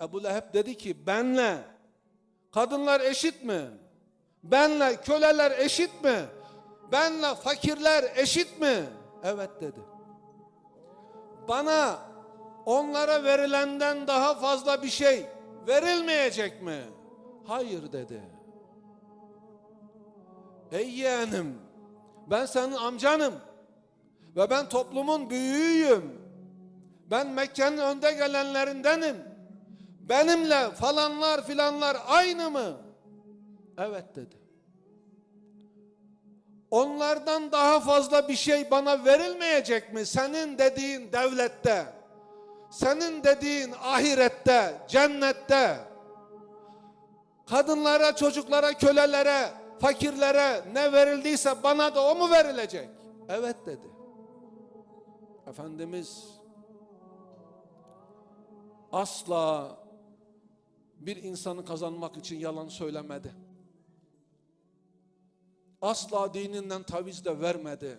Ebu Leheb dedi ki benle kadınlar eşit mi? Benle köleler eşit mi? Benle fakirler eşit mi? Evet dedi. Bana onlara verilenden daha fazla bir şey verilmeyecek mi? Hayır dedi. Ey yeğenim ben senin amcanım ve ben toplumun büyüğüyüm. Ben Mekke'nin önde gelenlerindenim. Benimle falanlar filanlar aynı mı? Evet dedi. Onlardan daha fazla bir şey bana verilmeyecek mi? Senin dediğin devlette, senin dediğin ahirette, cennette, kadınlara, çocuklara, kölelere, fakirlere ne verildiyse bana da o mu verilecek? Evet dedi. Efendimiz asla bir insanı kazanmak için yalan söylemedi. Asla dininden taviz de vermedi.